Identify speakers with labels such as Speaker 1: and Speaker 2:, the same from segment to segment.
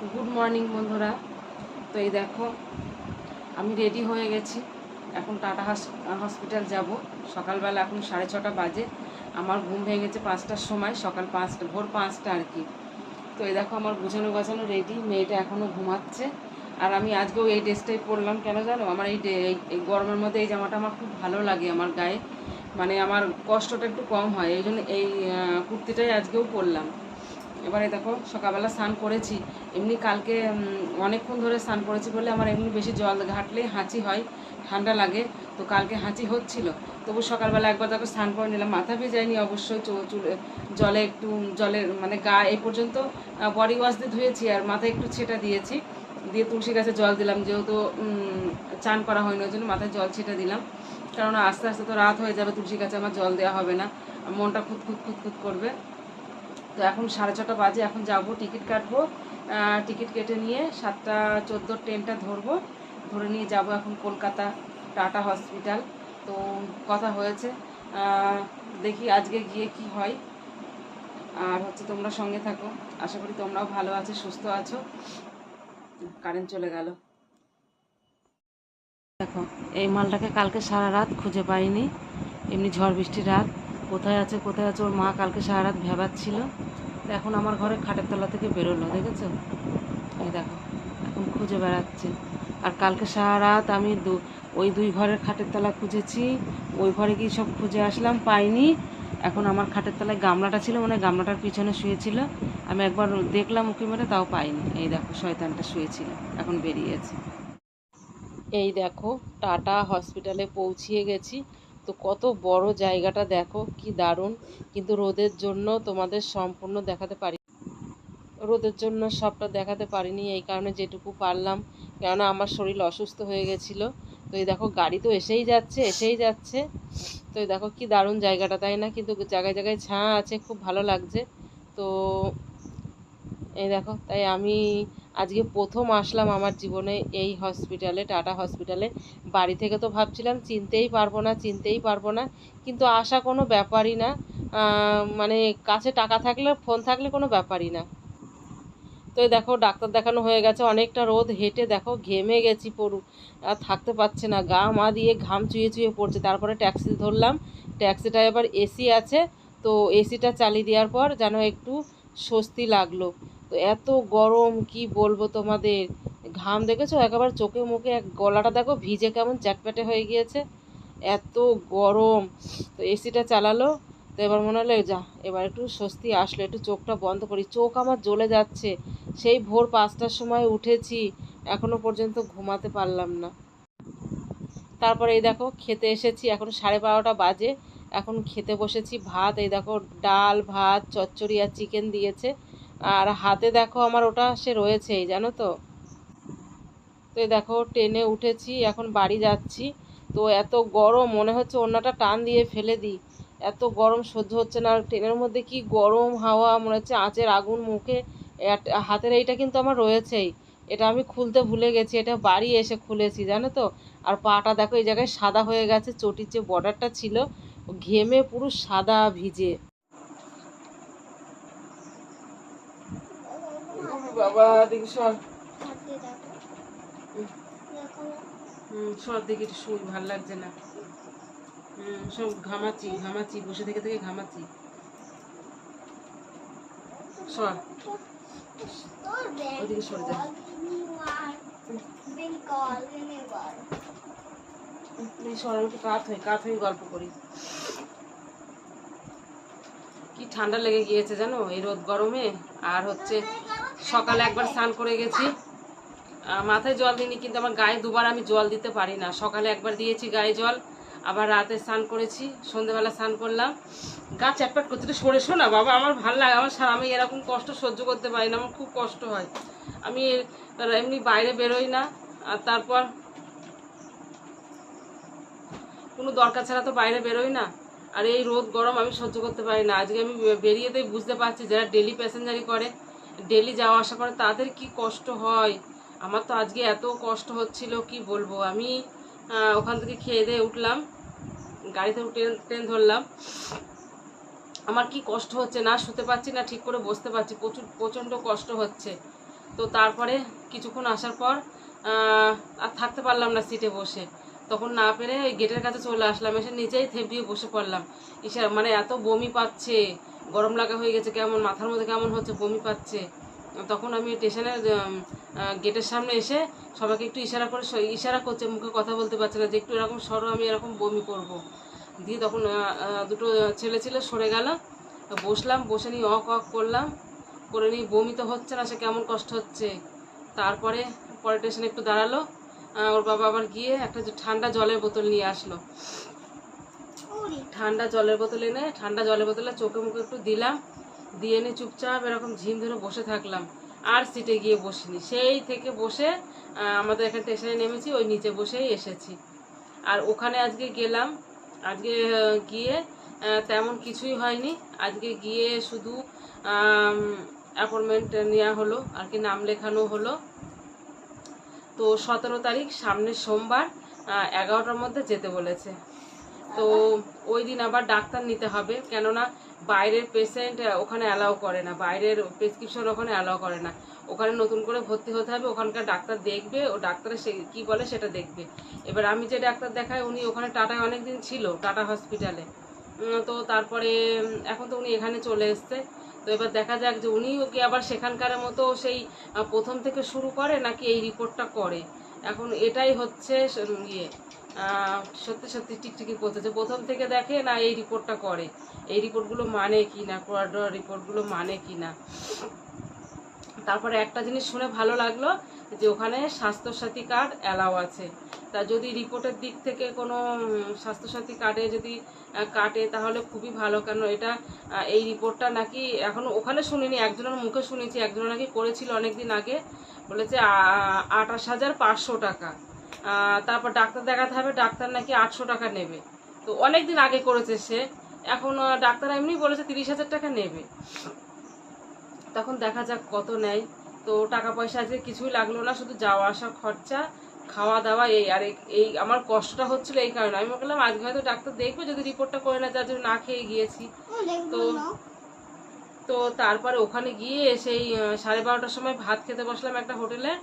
Speaker 1: Good morning বন্ধুরা। তো এই দেখো, আমি রেডি হয়ে গেছি। এখন টাটা হসপিটাল যাব। সকালবেলা এখন সাড়ে ছটা বাজে। আমার ঘুম ভেঙে গেছে পাঁচটার সময়, সকাল পাঁচটা, ভোর পাঁচটা আর কি। তো এই দেখো, আমার গুছানো গাছানো রেডি, মেয়েটা এখনও ঘুমাচ্ছে। আর আমি আজকেও এই ড্রেসটাই পরলাম, কেন জানো? আমার এই এই গরমের মধ্যে এই জামাটা আমার খুব ভালো লাগে আমার গায়ে। মানে আমার কষ্টটা একটু কম হয়, এই জন্য এই কুর্তিটাই আজকেও পরলাম। এবারে দেখো সকালবেলা স্নান করেছি। এমনি কালকে অনেকক্ষণ ধরে স্নান করেছি বলে আমার এমনি বেশি জল ঘাটলে হাঁচি হয়, ঠান্ডা লাগে, তো কালকে হাঁচি হচ্ছিল। তবু সকালবেলা একবার দেখো স্নান করে নিলাম। মাথা ভেজাইনি অবশ্যই, চুলে জলে একটু জলের মানে গা এই পর্যন্ত বডি ওয়াশ দিয়ে ধুয়েছি আর মাথায় একটু ছেটা দিয়েছি। দিয়ে তুলসী গাছে জল দিলাম, যেহেতু চান করা হয়নি ওই জন্য মাথায় জল ছেটে দিলাম। কারণ আস্তে আস্তে তো রাত হয়ে যাবে তুলসী গাছে আমার জল দেওয়া হবে না। মনটা খুঁত খুঁত খুঁত খুঁত করবে। তো এখন সাড়ে ছটা বাজে, এখন যাব, টিকিট কাটবো টিকিট কেটে নিয়ে সাতটা চোদ্দোর ট্রেনটা ধরবো, ধরে নিয়ে যাব এখন কলকাতা টাটা হসপিটাল। তো কথা হয়েছে দেখি আজকে গিয়ে কি হয়। আর হচ্ছে তোমরা সঙ্গে থাকো, আশা করি তোমরাও ভালো আছো, সুস্থ আছো। কারেন্ট চলে গেল। দেখো, এই মালটাকে কালকে সারা রাত খুঁজে পাইনি, এমনি ঝড় বৃষ্টির রাত। কোথায় আছে কোথায় আছে, ওর মা কালকে সারা রাত ভেবাচ্ছিল এখন আমার ঘরে খাটের তলা থেকে বেরোলো, দেখেছ? এই দেখো, এখন খুঁজে বেড়াচ্ছে। আর কালকে সারা রাত আমি দু, ওই দুই ঘরের খাটের তলা খুঁজেছি, ওই ঘরে গিয়ে সব খুঁজে আসলাম, পাইনি। এখন আমার খাটের তলায় গামলাটা ছিল মানে গামলাটার পিছনে শুয়েছিল। আমি একবার দেখলাম উঁকি মেরে, তাও পাইনি। এই দেখো, শয়তানটা শুয়েছিল, এখন বেরিয়েছে। এই দেখো, টাটা, হসপিটালে পৌঁছিয়ে গেছি। তো কত বড় জায়গাটা দেখো, কি দারুণ। কিন্তু রোদের জন্য তোমাদের সম্পূর্ণ দেখাতে পারি, রোদের জন্য সবটা দেখাতে পারিনি এই কারণে যেটুকু পারলাম। কেননা আমার শরীর অসুস্থ হয়ে গেছিল। তো এই দেখো, গাড়ি তো এসেই যাচ্ছে এসেই যাচ্ছে। তো এই দেখো, কি দারুণ জায়গাটা, তাই না? কিন্তু জায়গায় জায়গায় ছাঁ আছে, খুব ভালো লাগছে। তো এই দেখো, তাই আমি আজকে প্রথম আসলাম আমার জীবনে এই হসপিটালে, টাটা হসপিটালে। বাড়ি থেকে তো ভাবছিলাম চিনতেই পারব না, চিনতেই পারব না। কিন্তু আসা কোনো ব্যাপারই না। মানে কাছে টাকা থাকলে, ফোন থাকলে কোনো ব্যাপারই না। তো দেখো, ডাক্তার দেখানো হয়ে গেছে, অনেকটা রোদ, হেঁটে দেখো, ঘেমে গেছি পড়ু আর থাকতে পারছে না, গা মা দিয়ে ঘাম চুয়ে চুয়ে পড়ছে। তারপরে ট্যাক্সি ধরলাম। ট্যাক্সিটা এবার এসি আছে। তো এসিটা চালিয়ে দেওয়ার পর যেন একটু স্বস্তি লাগল। তো এত গরম, কি বলব তোমাদের? ঘাম দেখেছ? একেবারে চোখে মুখে এক গলাটা দেখো, ভিজে কেমন চ্যাটপ্যাটে হয়ে গিয়েছে। এত গরম। তো এসিটা চালালো। তো এবার মনে হলো, যা, এবার একটু স্বস্তি আসলো, একটু চোখটা বন্ধ করি। চোখ আমার জ্বলে যাচ্ছে। সেই ভোর পাঁচটার সময় উঠেছি। এখনও পর্যন্ত ঘুমাতে পারলাম না। তারপরে এই দেখো, খেতে এসেছি। এখন সাড়ে বারোটা বাজে। এখন খেতে বসেছি ভাত। এই দেখো, ডাল, ভাত, চচ্চড়ি আর চিকেন দিয়েছে। আর হাতে দেখো আমার ওটা সে রয়েছেই, জানো তো? তো দেখো, ট্রেনে উঠেছি, এখন বাড়ি যাচ্ছি। তো এত গরম, মনে হচ্ছে অন্যটা টান দিয়ে ফেলে দিই। এত গরম, সহ্য হচ্ছে না। আর ট্রেনের মধ্যে কি গরম হাওয়া, মনে হচ্ছে আঁচের আগুন মুখে। হাতের এইটা কিন্তু আমার রয়েছেই। এটা আমি খুলতে ভুলে গেছি, এটা বাড়ি এসে খুলেছি, জানো তো? আর পাটা দেখো, এই জায়গায় সাদা হয়ে গেছে, চটির যে বর্ডারটা ছিল, ঘেমে পুরো সাদা ভিজে। বাবা দেখি সর দেখি শুই, ভালো লাগছে না। সব ঘামাচ্ছি ঘামাচ্ছি, বসে থেকে থেকে ঘামাচ্ছি। গল্প করি। কি ঠান্ডা লেগে গিয়েছে জানো? এই রোদ গরমে, আর হচ্ছে সকালে একবার স্নান করে গেছি। মাথায় জল দিইনি, কিন্তু আমার গায়ে দুবার আমি জল দিতে পারি না। সকালে একবার দিয়েছি গায়ে জল, আবার রাতে স্নান করেছি, সন্ধেবেলা স্নান করলাম। গা চ্যাটপ্যাট করতে একটু সরে শোনা বাবা, আমার ভালো লাগে, আমার সারা আমি এরকম কষ্ট সহ্য করতে পারি না, আমার খুব কষ্ট হয়। আমি এমনি বাইরে বেরোই না, আর তারপর কোনো দরকার ছাড়া তো বাইরে বেরোই না। আর এই রোদ গরম আমি সহ্য করতে পারি না। আজকে আমি বেরিয়েতেই বুঝতে পারছি যারা ডেলি প্যাসেঞ্জারি করে ডেলি যাওয়া আসা করে, তাদের কি কষ্ট হয়? আমার তো আজকে এত কষ্ট হচ্ছিল, কি বলব? আমি ওখান থেকে খেয়ে দিয়ে উঠলাম, গাড়িতে উঠে ট্রেন ধরলাম। আমার কি কষ্ট হচ্ছে না, শুতে পারছি না, ঠিক করে বসতে পারছি, প্রচুর, প্রচণ্ড কষ্ট হচ্ছে। তো তারপরে কিছুক্ষণ আসার পর আর থাকতে পারলাম না সিটে বসে। তখন না পেরে গেটের কাছে চলে আসলাম, এসে নিজেই থেপিয়ে বসে পড়লাম। ইসা মানে এত বমি পাচ্ছে গরম লাগা হয়ে গেছে, কেমন, মাথার মধ্যে কেমন হচ্ছে, বমি পাচ্ছে। তখন আমি স্টেশনের গেটের সামনে এসে সবাইকে একটু ইশারা করে ইশারা করছে, মুখে কথা বলতে পারছে না যে একটু এরকম সরো, আমি এরকম বমি করব। দিয়ে তখন দুটো ছেলে ছিল, সরে গেল। বসলাম, বসে নিয়ে অক অক করলাম। করে নিয়ে বমি তো হচ্ছে না, সে কেমন কষ্ট হচ্ছে। তারপরে পরে স্টেশনে একটু দাঁড়াল। ওর বাবা আবার গিয়ে একটা ঠান্ডা জলের বোতল নিয়ে আসলো। ঠান্ডা জলের বোতল এনে, ঠান্ডা জলের বোতলে চোখে মুখে একটু দিলাম, দিয়ে এনে চুপচাপ এরকম ঝিম ধরে বসে থাকলাম। আর সিটে গিয়ে বসিনি। সেই থেকে বসে আমাদের এখানে স্টেশনে নেমেছি, ওই নিচে বসেই এসেছি। আর ওখানে আজকে গেলাম। আজকে গিয়ে তেমন কিছুই হয়নি। আজকে গিয়ে শুধু অ্যাপয়েন্টমেন্ট নেওয়া হলো, আর কি নাম লেখানো হলো। তো সতেরো তারিখ, সামনের সোমবার এগারোটার মধ্যে যেতে বলেছে। তো ওই দিন আবার ডাক্তার নিতে হবে, কেননা বাইরের পেশেন্ট ওখানে অ্যালাউ করে না। বাইরের প্রেসক্রিপশন ওখানে অ্যালাউ করে না। ওখানে নতুন করে ভর্তি হতে হবে, ওখানকার ডাক্তার দেখবে, ও ডাক্তার সে কী বলে সেটা দেখবে। এবার আমি যে ডাক্তার দেখাই, উনি ওখানে টাটায় অনেক দিন ছিল, টাটা হসপিটালে তো তারপরে এখন তো উনি এখানে চলে এসছে। তো এবার দেখা যাক যে উনিও কি আবার সেখানকার মতো সেই প্রথম থেকে শুরু করে নাকি এই রিপোর্টটা করে। এখন এটাই হচ্ছে ইয়ে। সত্যি সত্যি টিকটিকি করতেছে প্রথম থেকে দেখে না এই রিপোর্টটা করে। এই রিপোর্টগুলো মানে কি না? কোয়াড্রো রিপোর্টগুলো মানে কি না? তারপরে একটা জিনিস শুনে ভালো লাগল যে ওখানে স্বাস্থ্যসাথী কার্ড অ্যালাও আছে। তা যদি রিপোর্টের দিক থেকে কোনো স্বাস্থ্যসাথী কার্ডে যদি কাটে তাহলে খুবই ভালো। কেন এটা এই রিপোর্টটা নাকি এখন ওখানে শুনিনি, একজনের মুখে শুনেছি একজন নাকি করেছিল অনেক দিন আগে। বলেছে আঠাশ হাজার পাঁচশো টাকা। তারপর ডাক্তার দেখাতে হবে, ডাক্তার নাকি আটশো টাকা নেবে। তো অনেক দিন আগে করেছে সে, এখন ডাক্তার এমনি বলেছে তিরিশ হাজার টাকা নেবে। তখন দেখা যাক কত নেয়। তো টাকা পয়সা আজকে কিছুই লাগল না, শুধু যাওয়া আসা, খরচা, খাওয়া দাওয়া, এই, আর এই- আমার কষ্টটা হচ্ছিল এই কারণে। আমি বললাম, আজকে হয়তো ডাক্তার দেখবে যদি রিপোর্টটা করে না, যার জন্য না খেয়ে গিয়েছি। তো তো তারপরে ওখানে গিয়ে সেই সাড়ে বারোটার সময় ভাত খেতে বসলাম একটা হোটেলে,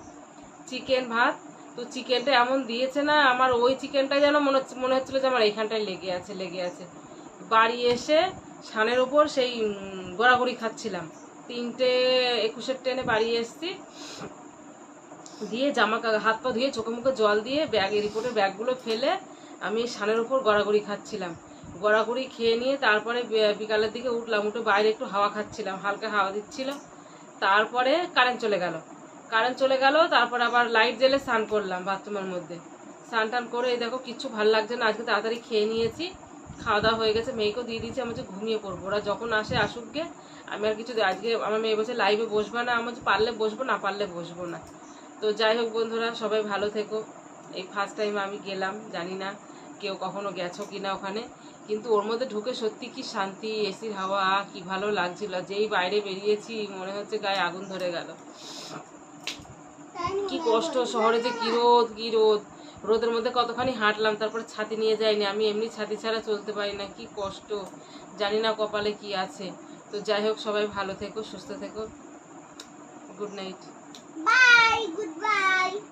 Speaker 1: চিকেন ভাত তো চিকেনটা এমন দিয়েছে না, আমার ওই চিকেনটা যেন মনে হচ্ছে, মনে হচ্ছিল যে আমার এইখানটায় লেগে আছে লেগে আছে। বাড়ি এসে সানের ওপর সেই গড়াগড়ি খাচ্ছিলাম। তিনটে, একুশের ট্রেনে বাড়ি এসছি। দিয়ে জামা হাত পা ধুয়ে চোখে মুখে জল দিয়ে ব্যাগে রিপোর্টের ব্যাগগুলো ফেলে আমি সানের ওপর গড়াগড়ি খাচ্ছিলাম। গড়াগড়ি খেয়ে নিয়ে তারপরে বিকালের দিকে উঠলাম, উঠে বাইরে একটু হাওয়া খাচ্ছিলাম, হালকা হাওয়া দিচ্ছিল। তারপরে কারেন্ট চলে গেল। কারেন্ট চলে গেল, তারপর আবার লাইট জ্বেলে স্নান করলাম বাথরুমের মধ্যে। স্নান টান করে এই দেখো কিচ্ছু ভালো লাগছে না, আজকে তাড়াতাড়ি খেয়ে নিয়েছি। খাওয়া দাওয়া হয়ে গেছে, মেয়েকেও দিয়ে দিয়েছি, আমি ঘুমিয়ে পড়ব। ওরা যখন আসে আসুক গে আমি আর কিছু আজকে আমার মেয়ে বলছে লাইভে বসবে না। আমার পারলে বসবো, না পারলে বসবো না। তো যাই হোক বন্ধুরা, সবাই ভালো থেকো। এই ফার্স্ট টাইম আমি গেলাম, জানি না কেউ কখনো গেছো কিনা ওখানে। কিন্তু ওর মধ্যে ঢুকে সত্যি কি শান্তি এসির হাওয়া, কি ভালো লাগছিল। যেই বাইরে বেরিয়েছি, মনে হচ্ছে গায়ে আগুন ধরে গেল। কি কষ্ট, শহরে যে কী রোদ কী রোদ রোদের মধ্যে কতখানি হাঁটলাম, তারপর ছাতি নিয়ে যাইনি। আমি এমনি ছাতি ছাড়া চলতে পারি না, কি কষ্ট। জানি না কপালে কি আছে। তো যাই হোক, সবাই ভালো থেকো, সুস্থ থেকো। Good night.
Speaker 2: Bye good Goodbye.